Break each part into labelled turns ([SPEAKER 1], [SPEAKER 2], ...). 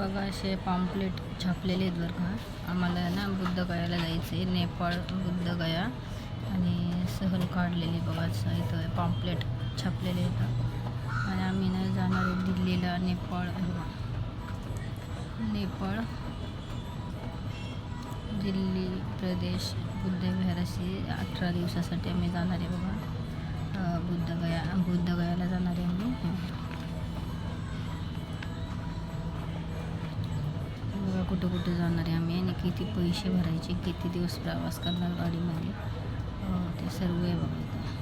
[SPEAKER 1] बघा असे पॉम्पलेट छापलेले आहेत बरं का. आम्हाला ना बुद्धगयाला जायचं आहे नेपाळ बुद्धगया आणि सहल काढलेली बघा असं इथं पॉम्पलेट छापलेले आहेत. आणि आम्ही ना जाणार आहे दिल्लीला नेपाळ. नेपाळ दिल्ली प्रदेश बुद्धविहाराशी अठरा दिवसासाठी आम्ही जाणार आहे बघा. अं, बुद्धगया बुद्धगयाला जाणार आहे कुठं कुठं जाणार आहे आम्ही आणि किती पैसे भरायचे किती दिवस प्रवास करणार गाडीमध्ये ते सर्व आहे बघा इथं.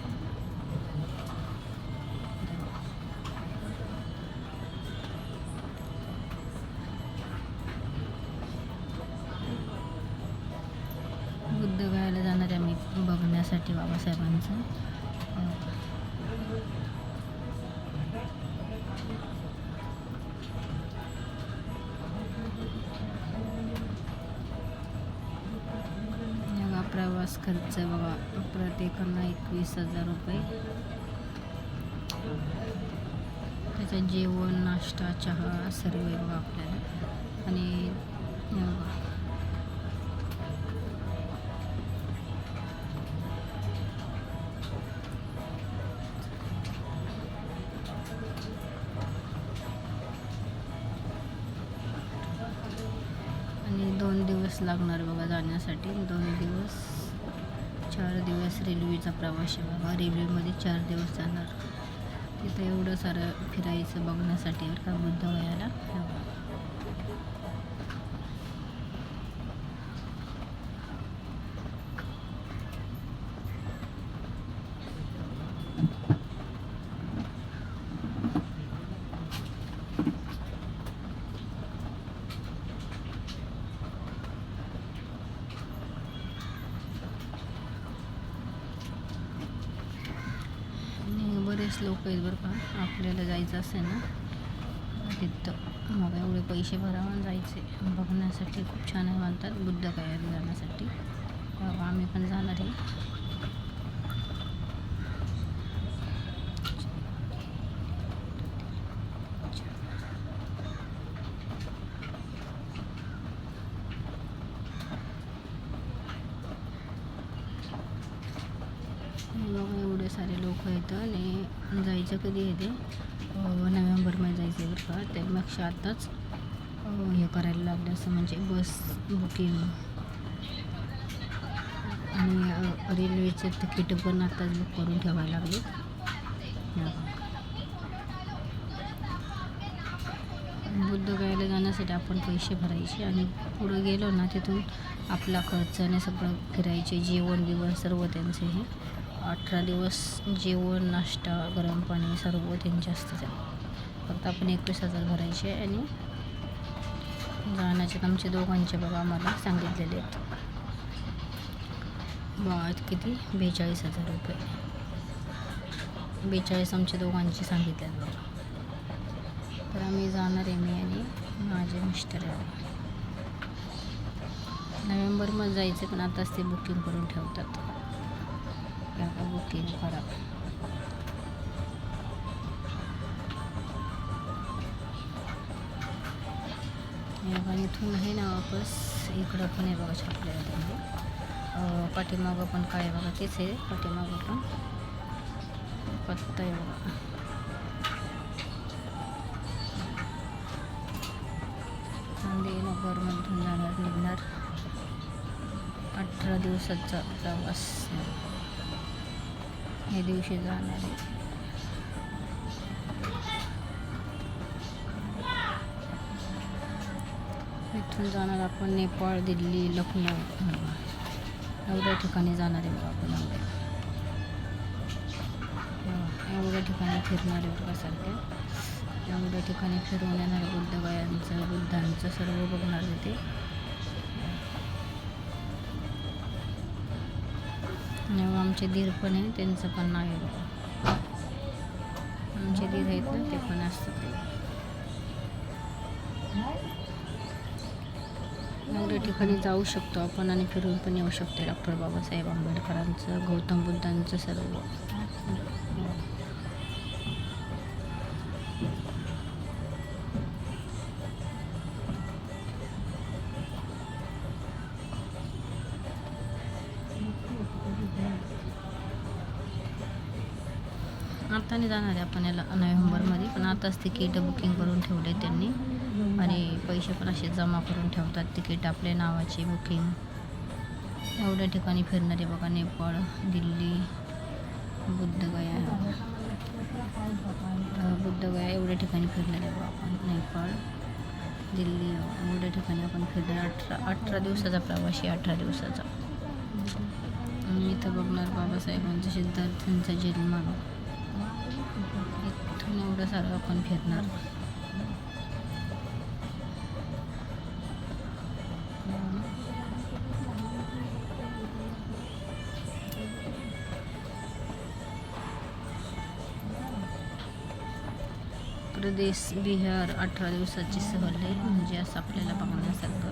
[SPEAKER 1] बुद्धगयाला जाणार आहे आम्ही बघण्यासाठी बाबासाहेबांचं प्रवास खर्च बघा. प्रत्येकांना एकवीस हजार रुपये. त्याचं जेवण नाश्ता चहा सर्व बघा आपल्याला. आणि बघा. आणि दिवस लागणार बघा जाण्यासाठी. दोन दिवस चार दिवस रेल्वेचा प्रवास आहे बघा. रेल्वेमध्ये चार दिवस जाणार. तिथं एवढं सारं फिरायचं बघण्यासाठी का बुद्ध वयाला बघा. आणि बरेच लोक आहेत बरं का. आपल्याला जायचं असेल ना तिथं. मग एवढे पैसे भरावून जायचे. बघण्यासाठी खूप छान आहे म्हणतात बुद्ध काय जाण्यासाठी. बाबा आम्ही पण जाणार आहे बघा एवढे सारे लोक आहेत आणि जायचं कधी येते नोव्हेंबरमध्ये जायचं आहे बरं का. त्यापेक्षा आत्ताच हे करायला लागलं असं म्हणजे बस बुकिंग. आणि रेल्वेचे तिकीट पण आत्ताच बुक करून ठेवायला लागले. बुद्धगयाला जाण्यासाठी आपण पैसे भरायचे आणि पुढं गेलो ना तिथून आपला खर्च आणि सगळं फिरायचे जेवण बिवण सर्व त्यांचे हे. अठरा दिवस जेवण नाश्ता गरम पाणी सर्व त्यांचे असतं त्यात फक्त आपण एकवीस हजार भरायचे आणि जाण्याचे आमचे दोघांचे बघा आम्हाला सांगितलेले आहेत. बघा किती? बेचाळीस हजार रुपये. बेचाळीस आमच्या दोघांचे सांगितले आहेत बघा. तर आम्ही जाणार आहे मी आणि माझे मिस्टर आहे नोव्हेंबरमध्ये जायचं पण आताच ते बुकिंग करून ठेवतात. बघा इथून आहे ना वापस. इकडं पण आहे बघा छापलेलं त्यांनी. पाठीमागं पण काय आहे बघा तेच आहे. पाठीमागं पण. पत्ता आहे बघा. नगरमधून जाणार निघणार. अठरा दिवसाचा प्रवास. या दिवशी जाणार आहे. इथून जाणार आपण नेपाळ दिल्ली लखनौ एवढ्या ठिकाणी जाणार आहे बघा आपण एवढ्या ठिकाणी फिरणार आहे बघा एवढ्या ठिकाणी फिरवून येणार बुद्धगयांचं बुद्धांचं सर्व बघणार आहे ते. आणि आमचे धीर पण आहे त्यांचं पण नाव आहे आमचे धीर आहेत ना ते पण असतात एवढ्या ठिकाणी जाऊ शकतो आपण आणि फिरून पण येऊ शकतो डॉक्टर बाबासाहेब आंबेडकरांचं गौतम बुद्धांचं सर्व. अर्थाने जाणार आहे आपण याला नोव्हेंबरमध्ये पण आताच तिकीट बुकिंग करून ठेवले त्यांनी. आणि पैसे पण असे जमा करून ठेवतात तिकीट आपल्या नावाचे बुकिंग. एवढ्या ठिकाणी फिरणारे बघा नेपाळ दिल्ली बुद्धगया. बुद्धगया एवढ्या ठिकाणी फिरणार आहे बघा आपण. नेपाळ दिल्ली एवढ्या ठिकाणी आपण फिरणार. अठरा अठरा दिवसाचा प्रवास आहे अठरा दिवसाचा. इथं बघणार बाबासाहेबांचा सिद्धार्थांचा जन्म. इथून एवढं सारं आपण फिरणार. प्रदेश बिहार अठरा दिवसाची सहल आहे म्हणजे असं आपल्याला बघण्यासारखं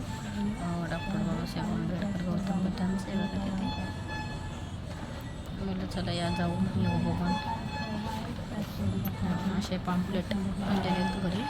[SPEAKER 1] डॉक्टर बाबासाहेब आंबेडकर गौतम बुद्धांचं आहे बघा मला चला या जाऊ येऊ बघून. असे पाम्पलेट आणलेले आहेत घरी